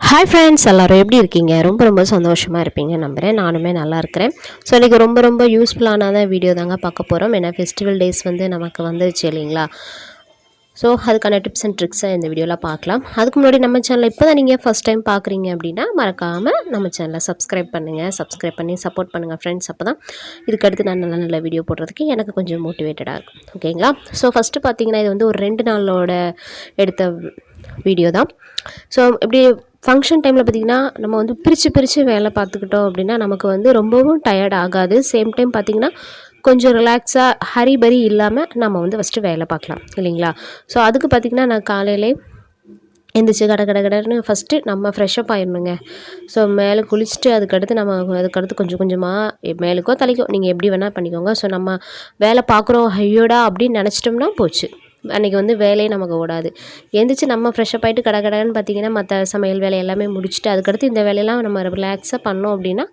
Hi friends எல்லோரும் எப்படி இருக்கீங்க? ரொம்ப ரொம்ப சந்தோஷமாக இருப்பீங்க நம்புகிறேன் நானுமே நல்லா இருக்கிறேன். ஸோ இன்றைக்கி ரொம்ப ரொம்ப யூஸ்ஃபுல்லான வீடியோ தாங்க பார்க்க போகிறோம் ஏன்னா ஃபெஸ்டிவல் டேஸ் வந்து நமக்கு வந்துருச்சு இல்லைங்களா? ஸோ அதுக்கான டிப்ஸ் அண்ட் ட்ரிக்ஸை இந்த வீடியோவில் பார்க்கலாம். அதுக்கு முன்னாடி நம்ம சேனலில் இப்போ தான் நீங்கள் ஃபஸ்ட் டைம் பார்க்குறீங்க அப்படின்னா மறக்காமல் நம்ம சேனலை சப்ஸ்கிரைப் பண்ணுங்கள் சப்ஸ்கிரைப் பண்ணி சப்போர்ட் பண்ணுங்கள் ஃப்ரெண்ட்ஸ் அப்போ தான் இதுக்கடுத்து நான் நல்ல நல்ல வீடியோ போடுறதுக்கு எனக்கு கொஞ்சம் மோட்டிவேட்டடாக இருக்கும். ஓகேங்களா ஸோ ஃபஸ்ட்டு பார்த்தீங்கன்னா இது வந்து ஒரு ரெண்டு நாளோட எடுத்த வீடியோ தான். ஸோ இப்படி ஃபங்க்ஷன் டைமில் பார்த்திங்கன்னா நம்ம வந்து பிரித்து பிரித்து வேலை பார்த்துக்கிட்டோம் அப்படின்னா நமக்கு வந்து ரொம்பவும் டயர்ட் ஆகாது. சேம் டைம் பார்த்திங்கன்னா கொஞ்சம் ரிலாக்ஸாக ஹரிபரி இல்லாமல் நம்ம வந்து ஃபஸ்ட்டு வேலை பார்க்கலாம் இல்லைங்களா? ஸோ அதுக்கு பார்த்திங்கன்னா நான் காலையிலே எந்திரிச்சு கட கட கடன்னு ஃபஸ்ட்டு நம்ம ஃப்ரெஷ்ஷப் ஆயிடணுங்க. ஸோ மேலே குளிச்சுட்டு அதுக்கடுத்து நம்ம அதுக்கடுத்து கொஞ்சம் கொஞ்சமாக மேலுக்கோ தலைக்கோ நீங்கள் எப்படி வேணால் பண்ணிக்கோங்க. ஸோ நம்ம வேலை பார்க்குறோம் ஹையோடா அப்படின்னு நினச்சிட்டோம்னா போச்சு. அன்றைக்கி வந்து வேலையே நமக்கு ஓடாது. எந்திரிச்சு நம்ம ஃப்ரெஷ்ஷப் ஆகிட்டு கடை கடைன்னு பார்த்தீங்கன்னா மற்ற சமையல் வேலை எல்லாமே முடிச்சுட்டு அதுக்கடுத்து இந்த வேலையெல்லாம் நம்ம ரிலாக்ஸாக பண்ணோம் அப்படின்னா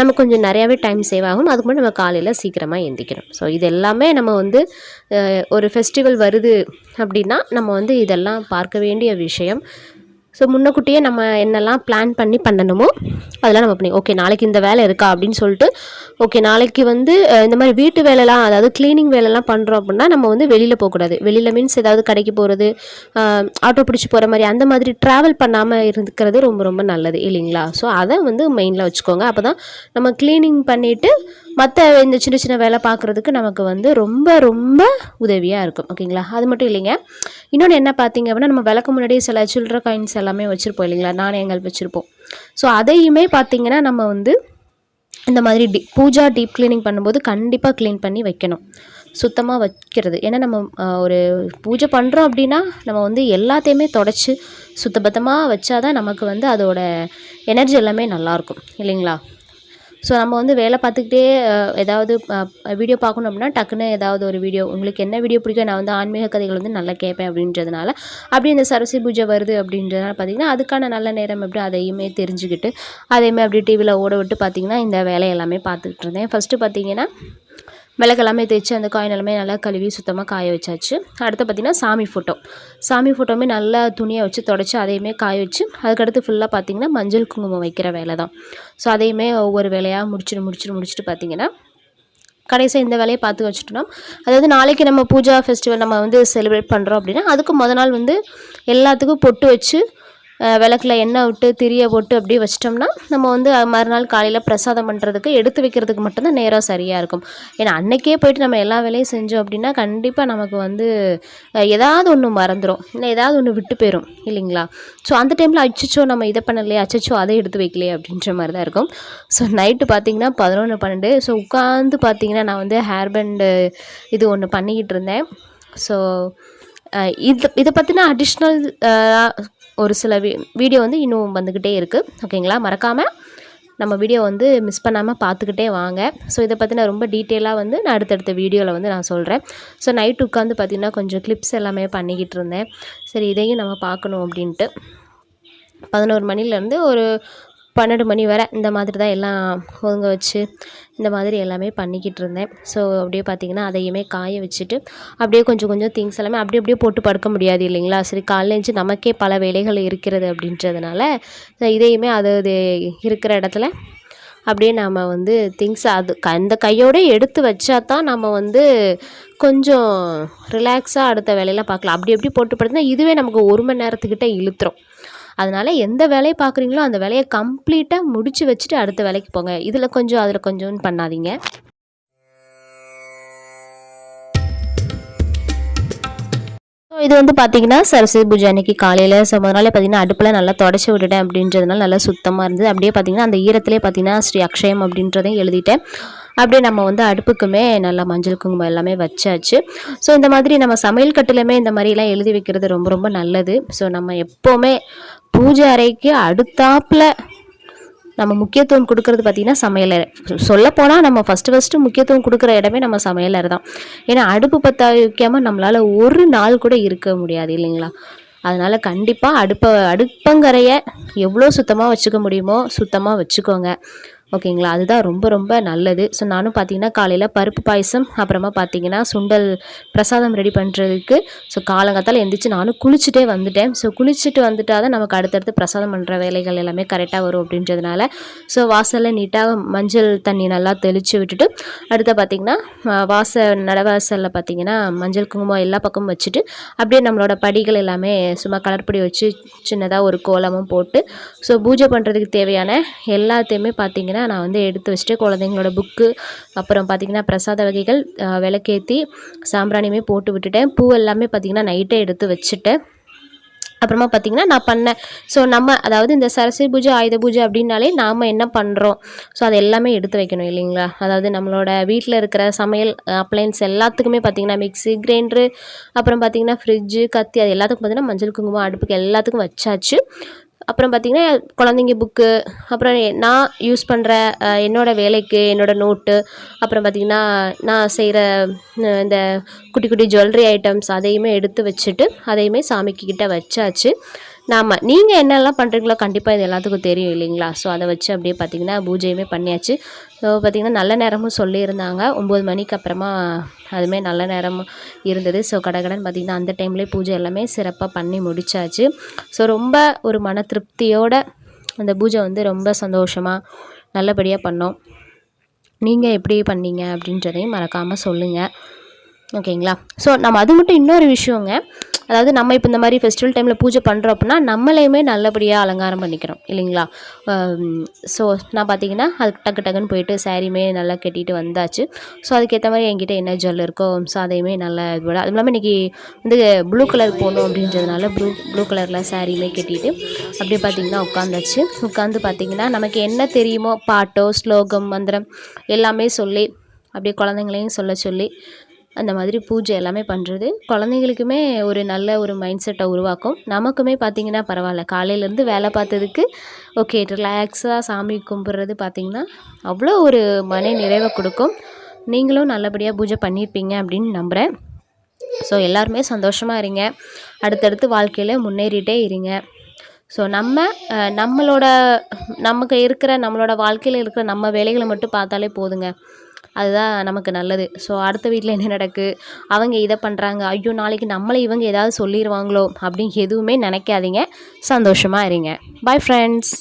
நம்ம கொஞ்சம் நிறையாவே டைம் சேவ் ஆகும். அதுக்கு முன்னாடி நம்ம காலையில் சீக்கிரமாக எந்திக்கணும். ஸோ இது எல்லாமே நம்ம வந்து ஒரு ஃபெஸ்டிவல் வருது அப்படின்னா நம்ம வந்து இதெல்லாம் பார்க்க வேண்டிய விஷயம். ஸோ முன்னக்கூட்டியே நம்ம என்னெல்லாம் பிளான் பண்ணி பண்ணணுமோ அதெல்லாம் நம்ம பண்ணி ஓகே நாளைக்கு இந்த வேலை இருக்கா அப்படின்னு சொல்லிட்டு ஓகே நாளைக்கு வந்து இந்த மாதிரி வீட்டு வேலைலாம் அதாவது க்ளீனிங் வேலைலாம் பண்ணுறோம் அப்படின்னா நம்ம வந்து வெளியில் போகக்கூடாது. வெளியில் மீன்ஸ் ஏதாவது கடைக்கு போகிறது ஆட்டோ பிடிச்சி போகிற மாதிரி அந்த மாதிரி ட்ராவல் பண்ணாமல் இருக்கிறது ரொம்ப ரொம்ப நல்லது இல்லைங்களா? ஸோ அதை வந்து மெயினில் வச்சுக்கோங்க. அப்போ தான் நம்ம க்ளீனிங் பண்ணிவிட்டு மற்ற இந்த சின்ன சின்ன வேலை பார்க்குறதுக்கு நமக்கு வந்து ரொம்ப ரொம்ப உதவியாக இருக்கும். ஓகேங்களா அது மட்டும் இல்லைங்க. இன்னொன்று என்ன பார்த்தீங்க அப்படின்னா நம்ம விளக்கு முன்னாடியே சில சில்லற காயின்ஸ் எல்லாமே வச்சுருப்போம் இல்லைங்களா? நாணயங்கள் வச்சுருப்போம். ஸோ அதையுமே பார்த்திங்கன்னா நம்ம வந்து இந்த மாதிரி டி பூஜா டீப் க்ளீனிங் பண்ணும்போது கண்டிப்பாக க்ளீன் பண்ணி வைக்கணும். சுத்தமாக வைக்கிறது. ஏன்னா நம்ம ஒரு பூஜை பண்ணுறோம் அப்படின்னா நம்ம வந்து எல்லாத்தையுமே தொடச்சி சுத்தபத்தமாக வச்சாதான் நமக்கு வந்து அதோட எனர்ஜி எல்லாமே நல்லாயிருக்கும் இல்லைங்களா? ஸோ நம்ம வந்து வேலை பார்த்துக்கிட்டே ஏதாவது வீடியோ பார்க்கணும் அப்படின்னா டக்குன்னு ஏதாவது ஒரு வீடியோ உங்களுக்கு என்ன வீடியோ பிடிக்கும் நான் வந்து ஆன்மீக கதைகள் வந்து நல்லா கேட்பேன் அப்படின்றதுனால. அப்படி இந்த சரஸ்வதி பூஜை வருது அப்படின்றதுனால பார்த்திங்கன்னா அதுக்கான நல்ல நேரம் எப்படி அதையுமே தெரிஞ்சுக்கிட்டு அதையுமே அப்படி டிவியில் ஓட விட்டு பார்த்திங்கன்னா இந்த வேலையெல்லாமே பார்த்துக்கிட்டு இருந்தேன். ஃபஸ்ட்டு பார்த்திங்கன்னா விளக்கெல்லாமே தேய்ச்சி அந்த காயின் எல்லாமே நல்லா கழுவி சுத்தமாக காய வச்சாச்சு. அடுத்து பார்த்திங்கன்னா சாமி ஃபோட்டோ. சாமி ஃபோட்டோவுமே நல்லா துணியை வச்சு தொடச்சி அதையுமே காய வச்சு அதுக்கடுத்து ஃபுல்லாக பார்த்திங்கன்னா மஞ்சள் குங்குமம் வைக்கிற வேலை தான். ஸோ அதையுமே ஒவ்வொரு வேலையாக முடிச்சுட்டு முடிச்சுட்டு முடிச்சுட்டு பார்த்திங்கன்னா கடைசியாக இந்த வேலையை பார்த்து வச்சுட்டோம் அதாவது நாளைக்கு நம்ம பூஜா ஃபெஸ்டிவல் நம்ம வந்து செலிப்ரேட் பண்ணுறோம் அப்படின்னா அதுக்கு முத நாள் வந்து எல்லாத்துக்கும் பொட்டு வச்சு விளக்கில் எண்ணெய் விட்டு திரிய போட்டு அப்படியே வச்சிட்டோம்னா நம்ம வந்து மறுநாள் காலையில் பிரசாதம் பண்ணுறதுக்கு எடுத்து வைக்கிறதுக்கு மட்டும்தான் நேரம் சரியாக இருக்கும். ஏன்னா அன்றைக்கே போயிட்டு நம்ம எல்லா வேலையும் செஞ்சோம் அப்படின்னா கண்டிப்பாக நமக்கு வந்து ஏதாவது ஒன்று மறந்துடும் இல்லை ஏதாவது ஒன்று விட்டு போயிடும் இல்லைங்களா? ஸோ அந்த டைமில் அச்சச்சோ நம்ம இதை பண்ணலையே அச்சச்சோ அதை எடுத்து வைக்கலையே அப்படின்ற மாதிரி தான் இருக்கும். ஸோ நைட்டு பார்த்தீங்கன்னா பதினொன்று பன்னெண்டு. ஸோ உட்காந்து பார்த்தீங்கன்னா நான் வந்து ஹேர் பேண்டு இது ஒன்று பண்ணிக்கிட்டு இருந்தேன். ஸோ இது இதை பற்றின அடிஷ்னல் ஒரு சில வீ வீடியோ வந்து இன்னும் வந்துக்கிட்டே இருக்குது ஓகேங்களா? மறக்காமல் நம்ம வீடியோ வந்து மிஸ் பண்ணாமல் பார்த்துக்கிட்டே வாங்க. ஸோ இதை பற்றின ரொம்ப டீட்டெயிலாக வந்து நான் அடுத்தடுத்த வீடியோவில் வந்து நான் சொல்கிறேன் ஸோ நைட் உட்காந்து பார்த்திங்கன்னா கொஞ்சம் கிளிப்ஸ் எல்லாமே பண்ணிக்கிட்டு இருந்தேன். சரி இதையும் நம்ம பார்க்கணும் அப்படின்ட்டு. பதினோரு மணிலேருந்து ஒரு பன்னெண்டு மணி வரை இந்த மாதிரி தான் எல்லாம் ஒதுங்க வச்சு இந்த மாதிரி எல்லாமே பண்ணிக்கிட்டு இருந்தேன். ஸோ அப்படியே பார்த்திங்கன்னா அதையுமே காய வச்சுட்டு அப்படியே கொஞ்சம் கொஞ்சம் திங்ஸ் எல்லாமே அப்படி அப்படியே போட்டு படுக்க முடியாது இல்லைங்களா? சரி காலையில் எழுந்து நமக்கே பல வேலைகள் இருக்கிறது அப்படின்றதுனால இதையுமே அது அது இருக்கிற இடத்துல அப்படியே நாம் வந்து திங்ஸ் அது அந்த கையோடு எடுத்து வச்சா தான் நம்ம வந்து கொஞ்சம் ரிலாக்ஸாக அடுத்த வேலையெல்லாம் பார்க்கலாம். அப்படி எப்படி போட்டு படுத்துனா இதுவே நமக்கு ஒரு மணி நேரத்துக்கிட்ட இழுத்துரும். அதனால் எந்த வேலையை பார்க்குறீங்களோ அந்த வேலையை கம்ப்ளீட்டாக முடித்து வச்சுட்டு அடுத்த வேலைக்கு போங்க. இதில் கொஞ்சம் அதில் கொஞ்சம்னு பண்ணாதீங்க. இது வந்து பார்த்தீங்கன்னா சரஸ்வதி பூஜை அன்னைக்கு காலையில் ஸோ முதல்ல பார்த்தீங்கன்னா அடுப்பில் நல்லா தொடச்சி விட்டுட்டேன் அப்படின்றதுனால நல்லா சுத்தமாக இருந்தது. அப்படியே பார்த்தீங்கன்னா அந்த ஈரத்திலே பார்த்தீங்கன்னா ஸ்ரீ அக்ஷயம் அப்படின்றதையும் எழுதிட்டேன். அப்படியே நம்ம வந்து அடுப்புக்குமே நல்லா மஞ்சள் குங்குமம் எல்லாமே வச்சாச்சு. ஸோ இந்த மாதிரி நம்ம சமையல் கட்டிலுமே இந்த மாதிரிலாம் எழுதி வைக்கிறது ரொம்ப ரொம்ப நல்லது. ஸோ நம்ம எப்போவுமே பூஜை அறைக்கு அடுத்தாப்பில் நம்ம முக்கியத்துவம் கொடுக்கறது பார்த்திங்கன்னா சமையலறை சொல்லப்போனால் நம்ம ஃபஸ்ட்டு ஃபஸ்ட்டு முக்கியத்துவம் கொடுக்குற இடமே நம்ம சமையலறை தான். ஏன்னா அடுப்பு பற்ற வைக்காமல் நம்மளால் ஒரு நாள் கூட இருக்க முடியாது இல்லைங்களா? அதனால் கண்டிப்பாக அடுப்பை அடுப்பங்கரையை எவ்வளோ சுத்தமாக வச்சுக்க முடியுமோ சுத்தமாக வச்சுக்கோங்க. ஓகேங்களா? அதுதான் ரொம்ப ரொம்ப நல்லது. ஸோ நானும் பார்த்தீங்கன்னா காலையில் பருப்பு பாயசம் அப்புறமா பார்த்தீங்கன்னா சுண்டல் பிரசாதம் ரெடி பண்ணுறதுக்கு ஸோ காலங்காத்தால் எந்திரிச்சு நானும் குளிச்சுட்டே வந்துட்டேன். ஸோ குளிச்சுட்டு வந்துட்டா தான் நமக்கு அடுத்தடுத்து பிரசாதம் பண்ணுற வேலைகள் எல்லாமே கரெக்டாக வரும் அப்படின்றதுனால ஸோ வாசலில் நீட்டாக மஞ்சள் தண்ணி நல்லா தெளித்து விட்டுட்டு அடுத்து பார்த்திங்கன்னா வாசல் நடவாசலில் பார்த்தீங்கன்னா மஞ்சள் குங்குமம் எல்லா பக்கமும் வச்சுட்டு அப்படியே நம்மளோட படிகள் எல்லாமே சும்மா கலர்படி வச்சு சின்னதாக ஒரு கோலமும் போட்டு ஸோ பூஜை பண்ணுறதுக்கு தேவையான எல்லாத்தையுமே பார்த்திங்கன்னா நான் வந்து எடுத்து வச்சுட்டு குழந்தைங்களோட புக்கு அப்புறம் பார்த்திங்கன்னா பிரசாத வகைகள் விளக்கேற்றி விளக்கேத்தி சாம்பிராணியுமே போட்டு விட்டுட்டேன். பூ எல்லாமே பார்த்திங்கன்னா நைட்டே எடுத்து வச்சுட்டேன். அப்புறமா பார்த்திங்கன்னா நான் பண்ணேன். ஸோ நம்ம அதாவது இந்த சரஸ்வதி பூஜை ஆயுத பூஜை அப்படின்னாலே நாம் என்ன பண்ணுறோம் ஸோ அது எல்லாமே எடுத்து வைக்கணும் இல்லைங்களா? அதாவது நம்மளோட வீட்டில் இருக்கிற சமையல் அப்ளைன்ஸ் எல்லாத்துக்குமே பார்த்திங்கன்னா மிக்சி கிரைண்டரு அப்புறம் பார்த்திங்கன்னா ஃப்ரிட்ஜு கத்தி அது எல்லாத்துக்கும் பார்த்திங்கன்னா மஞ்சள் குங்குமம் அடுப்புக்கு எல்லாத்துக்கும் வச்சாச்சு. அப்புறம் பார்த்திங்கன்னா குழந்தைங்க புக்கு அப்புறம் நான் யூஸ் பண்ணுற என்னோடய வேலைக்கு என்னோடய நோட்டு அப்புறம் பார்த்திங்கன்னா நான் செய்கிற இந்த குட்டி குட்டி ஜுவல்லரி ஐட்டம்ஸ் அதையுமே எடுத்து வச்சுட்டு அதையுமே சாமிக்கிட்ட வச்சாச்சு. நாம் நீங்கள் என்னெல்லாம் பண்ணுறீங்களோ கண்டிப்பாக இது எல்லாத்துக்கும் தெரியும் இல்லைங்களா? ஸோ அதை வச்சு அப்படியே பார்த்திங்கன்னா பூஜையுமே பண்ணியாச்சு. ஸோ பார்த்திங்கன்னா நல்ல நேரமும் சொல்லியிருந்தாங்க. ஒம்பது மணிக்கு அப்புறமா அதுமே நல்ல நேரம் இருந்தது. ஸோ கடகடன் பார்த்திங்கன்னா அந்த டைம்லேயே பூஜை எல்லாமே சிறப்பாக பண்ணி முடித்தாச்சு ஸோ ரொம்ப ஒரு மன திருப்தியோட அந்த பூஜை வந்து ரொம்ப சந்தோஷமாக நல்லபடியாக பண்ணோம். நீங்கள் எப்படி பண்ணீங்க அப்படின்றதையும் மறக்காமல் சொல்லுங்கள் ஓகேங்களா? ஸோ நம்ம அது மட்டும் இன்னொரு விஷயங்க. அதாவது நம்ம இப்போ இந்த மாதிரி ஃபெஸ்டிவல் டைமில் பூஜை பண்ணுறோம் அப்படின்னா நம்மளையுமே நல்லபடியாக அலங்காரம் பண்ணிக்கிறோம் இல்லைங்களா? ஸோ நான் பார்த்தீங்கன்னா அதுக்கு டக்கு டக்குன்னு போயிட்டு சாரியுமே நல்லா கட்டிட்டு வந்தாச்சு. ஸோ அதுக்கேற்ற மாதிரி என்கிட்ட என்ன ஜுவல் இருக்கோ ஸோ அதையுமே நல்லா இது பண்ண அதுவும் இல்லாமல் இன்றைக்கி வந்து ப்ளூ கலர் போகணும் அப்படின்றதுனால ப்ளூ ப்ளூ கலரில் சாரியுமே கட்டிட்டு அப்படியே பார்த்தீங்கன்னா உட்காந்தாச்சு. உட்காந்து பார்த்தீங்கன்னா நமக்கு என்ன தெரியுமோ பாட்டோ ஸ்லோகம் மந்திரம் எல்லாமே சொல்லி அப்படியே குழந்தைங்களையும் சொல்ல சொல்லி அந்த மாதிரி பூஜை எல்லாமே பண்ணுறது குழந்தைங்களுக்குமே ஒரு நல்ல ஒரு மைண்ட் செட்டை உருவாக்கும். நமக்குமே பார்த்திங்கன்னா பரவாயில்ல. காலையிலேருந்து வேலை பார்த்ததுக்கு ஓகே ரிலாக்ஸாக சாமி கும்பிட்றது பார்த்திங்கன்னா அவ்வளோ ஒரு மன நிறைவை கொடுக்கும். நீங்களும் நல்லபடியாக பூஜை பண்ணியிருப்பீங்க அப்படின்னு நம்புகிறேன் ஸோ எல்லாருமே சந்தோஷமாக இருங்க. அடுத்தடுத்து வாழ்க்கையில் முன்னேறிட்டே இருங்க. ஸோ நம்ம நம்மளோட நமக்கு இருக்கிற நம்மளோட வாழ்க்கையில் இருக்கிற நம்ம வேலைகளை மட்டும் பார்த்தாலே போதுங்க. அதுதான் நமக்கு நல்லது. ஸோ அடுத்த வீட்டில் என்ன நடக்கு? அவங்க இதை பண்ணுறாங்க ஐயோ நாளைக்கு நம்மளை இவங்க ஏதாவது சொல்லிடுவாங்களோ அப்படின்னு எதுவுமே நினைக்காதீங்க. சந்தோஷமாக இருங்க. Bye friends